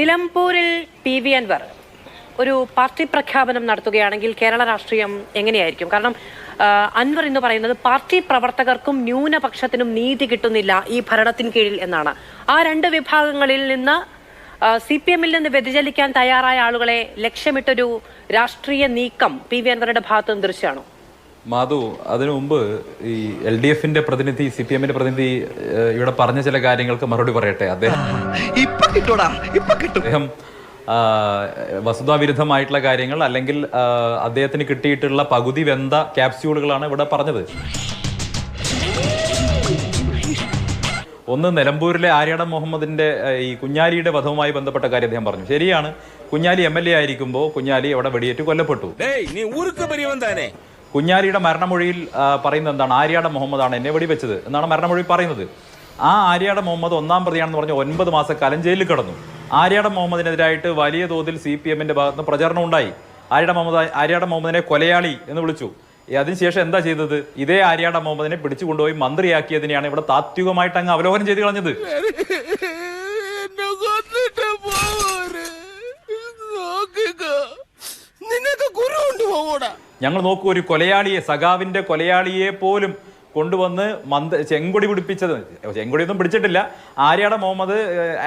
നിലമ്പൂരിൽ P V Anwar ഒരു party പ്രഖ്യാപനം നടത്തുകയാണെങ്കിൽ കേരള രാഷ്ട്രീയം എങ്ങനെയായിരിക്കും? കാരണം അൻവർ എന്ന് പറയുന്നത് പാർട്ടി പ്രവർത്തകർക്കും ന്യൂനപക്ഷത്തിനും നീതി കിട്ടുന്നില്ല ഈ ഭരണത്തിന് കീഴിൽ എന്നാണ്. ആ രണ്ട് വിഭാഗങ്ങളിൽ നിന്ന് സി പി എമ്മിൽ നിന്ന് വ്യതിചലിക്കാൻ തയ്യാറായ ആളുകളെ ലക്ഷ്യമിട്ടൊരു രാഷ്ട്രീയ നീക്കം പി വി അൻവറുടെ ഭാഗത്തുനിന്ന് ദൃശ്യമാണോ? മാധു അതിനു മുമ്പ് ഈ എൽ ഡി എഫിന്റെ പ്രതിനിധി സി പി എമ്മിന്റെ പ്രതിനിധി ഇവിടെ പറഞ്ഞ ചില കാര്യങ്ങൾക്ക് മറുപടി പറയട്ടെ? അദ്ദേഹം ഇപ്പൊ കിട്ടൂടാ ഇപ്പൊ കിട്ടും. അദ്ദേഹം വസ്തുതാവിരുദ്ധമായിട്ടുള്ള കാര്യങ്ങൾ അല്ലെങ്കിൽ അദ്ദേഹത്തിന് കിട്ടിയിട്ടുള്ള പകുതി വെന്ത ക്യാപ്സ്യൂളുകളാണ് ഇവിടെ പറഞ്ഞത്. ഒന്ന് നിലമ്പൂരിലെ ആര്യാടൻ മുഹമ്മദിന്റെ ഈ കുഞ്ഞാലിയുടെ വധവുമായി ബന്ധപ്പെട്ട കാര്യം അദ്ദേഹം പറഞ്ഞു. ശരിയാണ് കുഞ്ഞാലി എം എൽ എ ആയിരിക്കുമ്പോൾ കുഞ്ഞാലി അവിടെ വെടിയേറ്റ് കൊല്ലപ്പെട്ടു. കുഞ്ഞാരിയുടെ മരണമൊഴിയിൽ പറയുന്നത് എന്താണ്? ആര്യാട മുഹമ്മദാണ് എന്നെ വെടിവെച്ചത് എന്നാണ് മരണമൊഴി പറയുന്നത്. ആ ആര്യാട മുഹമ്മദ് ഒന്നാം പ്രതിയാണെന്ന് പറഞ്ഞ് ഒൻപത് മാസക്കാലം ജയിലിൽ കിടന്നു. ആര്യാട മുഹമ്മദിനെതിരായിട്ട് വലിയ തോതിൽ സി പി എമ്മിന്റെ ഭാഗത്ത് പ്രചരണം ഉണ്ടായി. ആര്യാട മുഹമ്മദ് ആര്യാട മുഹമ്മദിനെ കൊലയാളി എന്ന് വിളിച്ചു. അതിനുശേഷം എന്താ ചെയ്തത്? ഇതേ ആര്യാട മുഹമ്മദിനെ പിടിച്ചുകൊണ്ടുപോയി മന്ത്രിയാക്കിയതിനെയാണ് ഇവിടെ താത്വികമായിട്ട് അങ്ങ് അവലോകനം ചെയ്ത് കളഞ്ഞത്. ഞങ്ങൾ നോക്കൂ ഒരു കൊലയാളിയെ സഖാവിന്റെ കൊലയാളിയെ പോലും കൊണ്ടുവന്ന് മന്ത് ചെങ്കൊടി പിടിപ്പിച്ചത്. ചെങ്കൊടിയൊന്നും പിടിച്ചിട്ടില്ല. ആര്യാട മുഹമ്മദ്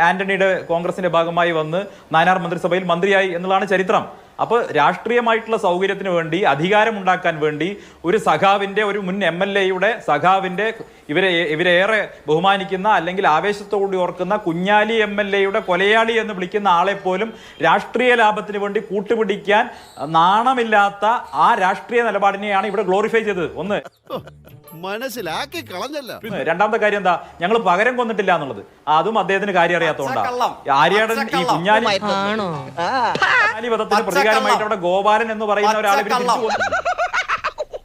ആന്റണിയുടെ കോൺഗ്രസിന്റെ ഭാഗമായി വന്ന് നാനാർ മന്ത്രിസഭയിൽ മന്ത്രിയായി എന്നുള്ളതാണ് ചരിത്രം. അപ്പോൾ രാഷ്ട്രീയമായിട്ടുള്ള സൗകര്യത്തിന് വേണ്ടി അധികാരമുണ്ടാക്കാൻ വേണ്ടി ഒരു സഖാവിന്റെ ഒരു മുൻ എം എൽ എയുടെ സഖാവിന്റെ ഇവരെ ഇവരേറെ ബഹുമാനിക്കുന്ന അല്ലെങ്കിൽ ആവേശത്തോടുകൂടി ഓർക്കുന്ന കുഞ്ഞാലി എം എൽ എയുടെ കൊലയാളി എന്ന് വിളിക്കുന്ന ആളെ പോലും രാഷ്ട്രീയ ലാഭത്തിന് വേണ്ടി കൂട്ടുപിടിക്കാൻ നാണമില്ലാത്ത ആ രാഷ്ട്രീയ നിലപാടിനെയാണ് ഇവിടെ ഗ്ലോറിഫൈ ചെയ്തത്. ഒന്ന്. മനസ്സിലാക്കി കളഞ്ഞല്ല. രണ്ടാമത്തെ കാര്യം എന്താ? ഞങ്ങൾ പകരം കൊന്നിട്ടില്ല എന്നുള്ളത്. അതും അദ്ദേഹത്തിന് കാര്യം അറിയാത്തോണ്ടാ. ആര്യാടൻ ഈ കുഞ്ഞാലി പ്രതികാരമായിട്ട് അവിടെ ഗോപാലൻ എന്ന് പറയുന്ന ഒരാളെ തിരിച്ചു കൊന്നു.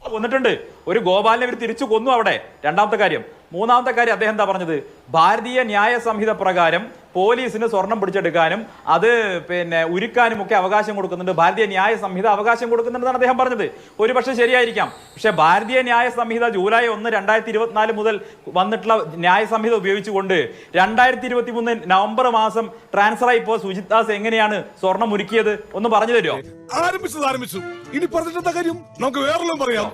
കൊന്നിട്ടുണ്ട് ഒരു ഗോപാലിനെ ഇവർ തിരിച്ചു കൊന്നു അവിടെ. രണ്ടാമത്തെ കാര്യം. മൂന്നാമത്തെ കാര്യം അദ്ദേഹം എന്താ പറഞ്ഞത്? ഭാരതീയ ന്യായ സംഹിത പ്രകാരം പോലീസിന് സ്വർണം പിടിച്ചെടുക്കാനും അത് പിന്നെ ഉരുക്കാനും ഒക്കെ അവകാശം കൊടുക്കുന്നുണ്ട്. ഭാരതീയ ന്യായ സംഹിത അവകാശം കൊടുക്കുന്നുണ്ടെന്നാണ് അദ്ദേഹം പറഞ്ഞത്. ഒരുപക്ഷെ ശരിയായിരിക്കാം. പക്ഷേ ഭാരതീയ ന്യായ സംഹിത ജൂലൈ ഒന്ന് രണ്ടായിരത്തി ഇരുപത്തിനാല് മുതൽ വന്നിട്ടുള്ള ന്യായ സംഹിത ഉപയോഗിച്ചുകൊണ്ട് രണ്ടായിരത്തി ഇരുപത്തി മൂന്ന് നവംബർ മാസം ട്രാൻസ്ഫർ ആയി ഇപ്പോൾ സുജിത് ദാസ് എങ്ങനെയാണ് സ്വർണം ഉരുക്കിയത്? ഒന്ന് പറഞ്ഞു തരുമോ? ആരംഭിച്ചത് ആരംഭിച്ചു. ഇനി പറഞ്ഞിട്ടെന്താ കാര്യം? നമുക്ക് വേറെല്ലാം പറയാം.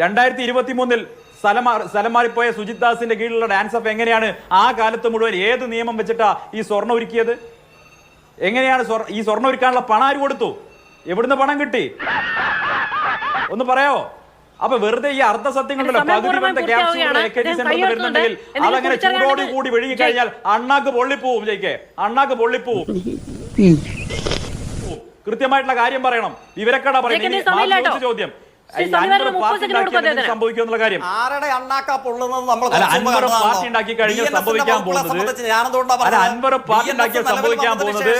രണ്ടായിരത്തി ഇരുപത്തി മൂന്നിൽ സ്ഥലം സ്ഥലം മാറിപ്പോയ സുജിത് ദാസിന്റെ കീഴിലുള്ള ഡാൻസ് ഓഫ് എങ്ങനെയാണ് ആ കാലത്ത് മുഴുവൻ ഏത് നിയമം വെച്ചിട്ടാ ഈ സ്വർണം ഒരുക്കിയത്? എങ്ങനെയാണ് ഈ സ്വർണം ഒരുക്കാനുള്ള പണം ആര് കൊടുത്തു? എവിടുന്ന് പണം കിട്ടി? ഒന്ന് പറയാവോ? അപ്പൊ വെറുതെ ഈ അർദ്ധസത്യങ്ങളുടെ പകുതി ക്യാപ്സ്യൂൾ. വരുന്നുണ്ടെങ്കിൽ അതങ്ങനെ ചൂടോട് കൂടി വിഴുങ്ങി കഴിഞ്ഞാൽ അണ്ണാക്ക് പൊള്ളിപ്പോവും ജയിക്കെ. അണ്ണാക്ക് പൊള്ളിപ്പോവും. കൃത്യമായിട്ടുള്ള കാര്യം പറയണം. വിവരക്കട കേട്ടോ. ചോദ്യം. കാര്യം? ആരുടെ അണ്ണാക്കാ പൊള്ളുന്നത് നമ്മൾ അൻവർ കണ്ടതാണല്ലോ. പാർട്ടി ഉണ്ടാക്കി കഴിഞ്ഞാൽ സംഭവിക്കാൻ പോകുന്നത്? അൻവർ പാർട്ടി ഉണ്ടാക്കിയാൽ സംഭവിക്കാൻ പോകുന്നത്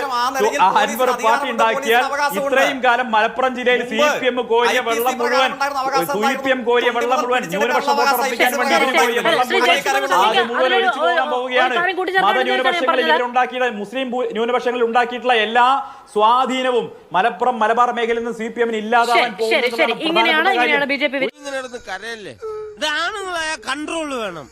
അൻവർ പാർട്ടി ഉണ്ടാക്കിയാൽ ഇത്രയും കാലം മലപ്പുറം ജില്ലയിൽ സി പി എം കോരിയ വെള്ളം മുഴുവൻ സി പി എം കോരിയ വെള്ളം മുഴുവൻ ന്യൂനപക്ഷ വേണ്ടി മുഴുവൻ ഒഴിച്ചു പോകാൻ പോവുകയാണ്. മതന്യൂനപക്ഷങ്ങളിൽ ഇവരുണ്ടാക്കിയ മുസ്ലിം ന്യൂനപക്ഷങ്ങളിൽ ഉണ്ടാക്കിയിട്ടുള്ള എല്ലാ സ്വാധീനവും മലപ്പുറം മലബാർ മേഖലയിൽ നിന്ന് സി പി എമ്മിന് ഇല്ലാതാവാൻ ഇങ്ങനെയാണ് ബി ജെ പി കരയല്ലേ? കരയല്ലേ ഇതാണുങ്ങളായ കൺട്രോൾ വേണം.